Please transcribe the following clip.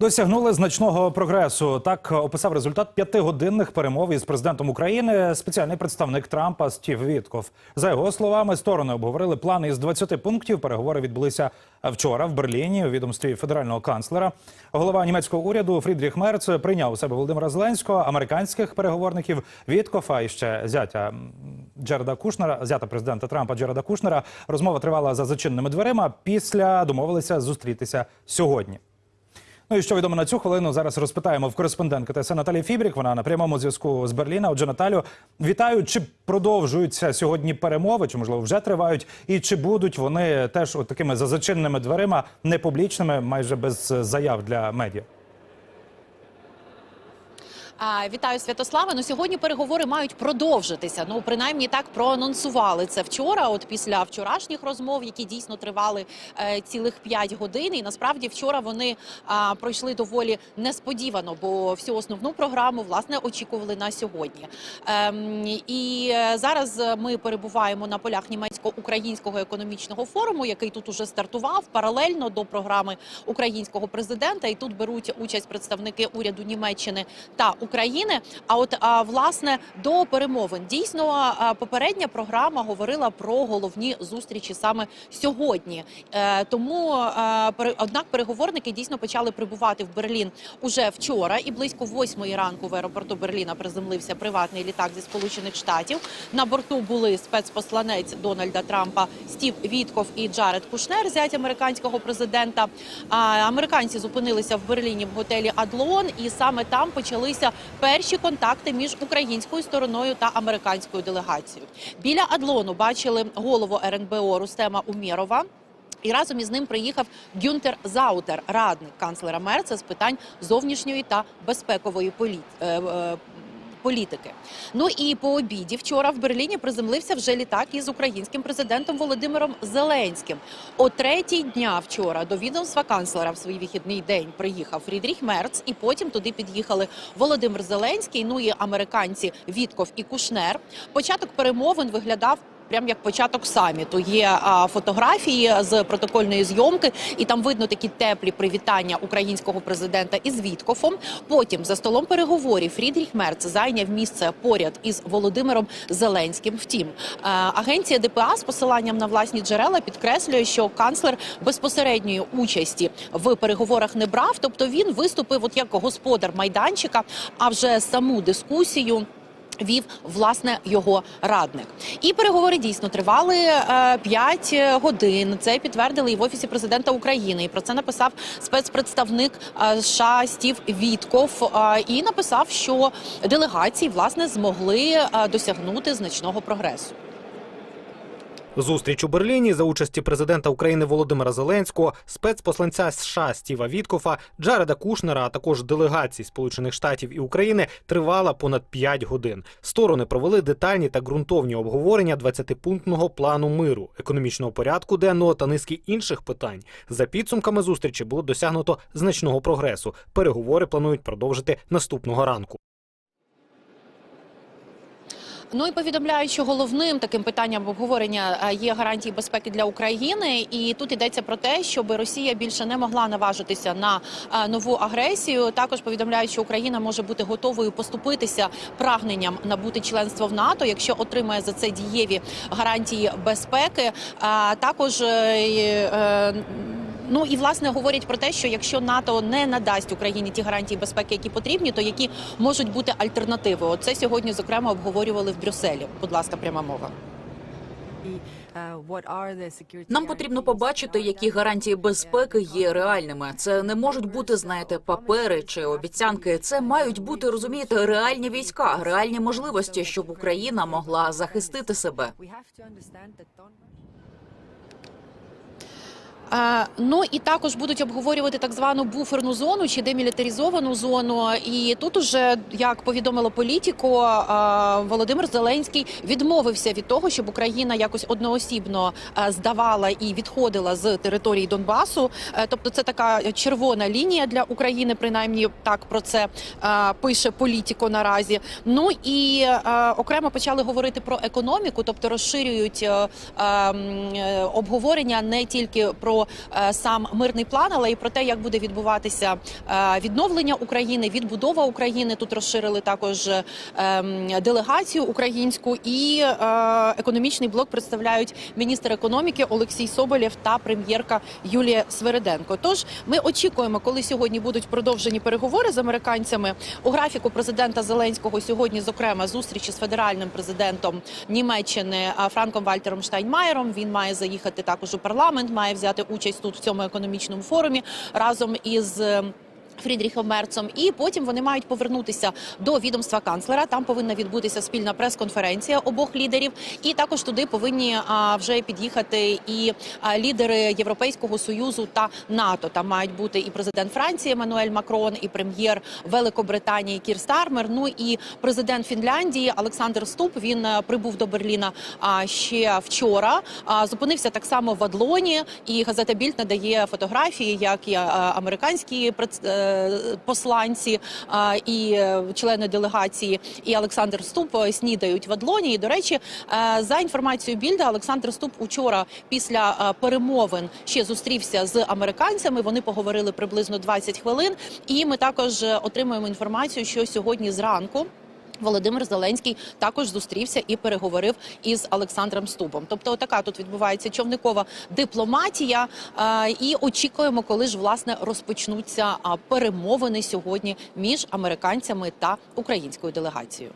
Досягнули значного прогресу. Так описав результат п'ятигодинних перемов із президентом України спеціальний представник Трампа Стів Вітков. За його словами, сторони обговорили плани із 20 пунктів. Переговори відбулися вчора в Берліні у відомстві федерального канцлера. Голова німецького уряду Фрідріх Мерц прийняв у себе Володимира Зеленського, американських переговорників Віткофа і ще зятя м, Джереда Кушнера, зята президента Трампа Джереда Кушнера. Розмова тривала за зачиненими дверима. Після домовилися зустрітися сьогодні. Ну і що відомо на цю хвилину зараз розпитаємо в кореспондентки ТСН Наталі Фібрік. Вона на прямому зв'язку з Берліна. Отже, Наталю, вітаю. Чи продовжуються сьогодні перемови, чи можливо вже тривають, і чи будуть вони теж от такими за зачиненими дверима, непублічними, майже без заяв для медіа? Вітаю Святослава. Ну сьогодні переговори мають продовжитися. Ну принаймні так проанонсували це вчора. От після вчорашніх розмов, які дійсно тривали е, цілих 5 годин. І насправді вчора вони а, пройшли доволі несподівано, бо всю основну програму власне очікували на сьогодні. Ем, і е, зараз ми перебуваємо на полях німецько-українського економічного форуму, який тут уже стартував паралельно до програми українського президента. І тут беруть участь представники уряду Німеччини та України. А от власне до перемовин дійсно попередня програма говорила про головні зустрічі саме сьогодні. Е, тому однак переговорники дійсно почали прибувати в Берлін уже вчора, і близько восьмої ранку в аеропорту Берліна приземлився приватний літак зі Сполучених Штатів. На борту були спецпосланець Дональда Трампа Стів Вітков і Джаред Кушнер, зять американського президента. Американці зупинилися в Берліні в готелі Адлон, і саме там почалися перші контакти між українською стороною та американською делегацією. Біля Адлону бачили голову РНБО Рустема Умєрова. І разом із ним приїхав Гюнтер Заутер, радник канцлера Мерца з питань зовнішньої та безпекової полі... політики. Ну і по обіді вчора в Берліні приземлився вже літак із українським президентом Володимиром Зеленським. О третій дня вчора до відомства канцлера в свій вихідний день приїхав Фрідріх Мерц, і потім туди під'їхали Володимир Зеленський. Ну і американці Вітков і Кушнер. Початок перемовин виглядав. Прям як початок саміту є а, фотографії з протокольної зйомки, і там видно такі теплі привітання українського президента із Віткофом. Потім за столом переговорів Фрідріх Мерц зайняв місце поряд із Володимиром Зеленським. Втім, агенція ДПА з посиланням на власні джерела підкреслює, що канцлер безпосередньої участі в переговорах не брав, тобто він виступив от як господар майданчика, а вже саму дискусію. Вів власне його радник, і переговори дійсно тривали е, 5 годин. Це підтвердили і в офісі президента України. І про це написав спецпредставник е, США Стів Вітков. е, і написав, що делегації власне змогли е, досягнути значного прогресу. Зустріч у Берліні за участі президента України Володимира Зеленського, спецпосланця США Стіва Віткофа, Джареда Кушнера, а також делегацій Сполучених Штатів і України тривала понад 5 годин. Сторони провели детальні та ґрунтовні обговорення 20-пунктного плану миру, економічного порядку денного та низки інших питань. За підсумками зустрічі було досягнуто значного прогресу. Переговори планують продовжити наступного ранку. Ну і повідомляють, що головним таким питанням обговорення е, є гарантії безпеки для України. І тут йдеться про те, щоб Росія більше не могла наважитися на е, нову агресію. Також повідомляють, що Україна може бути готовою поступитися прагненням набути членство в НАТО, якщо отримає за це дієві гарантії безпеки. Також е, Ну і власне говорять про те, що якщо НАТО не надасть Україні ті гарантії безпеки, які потрібні, то які можуть бути альтернативи. Оце сьогодні зокрема обговорювали в Брюсселі. Будь ласка, пряма мова. Нам потрібно побачити, які гарантії безпеки є реальними. Це не можуть бути, знаєте, папери чи обіцянки. Це мають бути, розумієте, реальні війська, реальні можливості, щоб Україна могла захистити себе. Ну і також будуть обговорювати так звану буферну зону чи демілітаризовану зону. І тут уже, як повідомило політико, е, Володимир Зеленський відмовився від того, щоб Україна якось одноосібно здавала і відходила з території Донбасу. Е, Тобто, це така червона лінія для України, принаймні так про це пише політико наразі. Ну і окремо почали говорити про економіку, тобто розширюють е, е, м, е, обговорення не тільки про е, сам мирний план, але і про те, як буде відбуватися е, відновлення України, відбудова України. Тут розширили також е, ем, делегацію українську і економічний блок представляють міністр економіки Олексій Соболєв та прем'єрка Юлія Свериденко. Тож ми очікуємо, коли сьогодні будуть продовжені переговори з американцями. У графіку президента Зеленського сьогодні, зокрема, зустрічі з федеральним президентом Німеччини Франком Вальтером Штайнмаєром. Він має заїхати також у парламент, має взяти участь тут в цьому економічному форумі разом із. Фрідріхом Мерцом, і потім вони мають повернутися до відомства канцлера. Там повинна відбутися спільна прес-конференція обох лідерів, і також туди повинні вже під'їхати і лідери Європейського союзу та НАТО. Там мають бути і президент Франції Еммануель Макрон, і прем'єр Великобританії Кір Стармер. Ну і президент Фінляндії Олександр Ступ. Він е, прибув до Берліна а, ще вчора. Зупинився так само в Адлоні, і газета Більд надає фотографії, як і американські пред- е, посланці і е, члени делегації, і Олександр Ступ е, снідають в Адлоні. І до речі, е, за інформацією Більда, Олександр Ступ учора після е, перемовин ще зустрівся з американцями. Вони поговорили приблизно 20 хвилин. І ми також е, отримуємо інформацію, що сьогодні зранку. Володимир Зеленський також зустрівся і переговорив із Олександром Ступом. Тобто, така тут відбувається човникова дипломатія. І очікуємо, коли ж власне розпочнуться перемовини сьогодні між американцями та українською делегацією.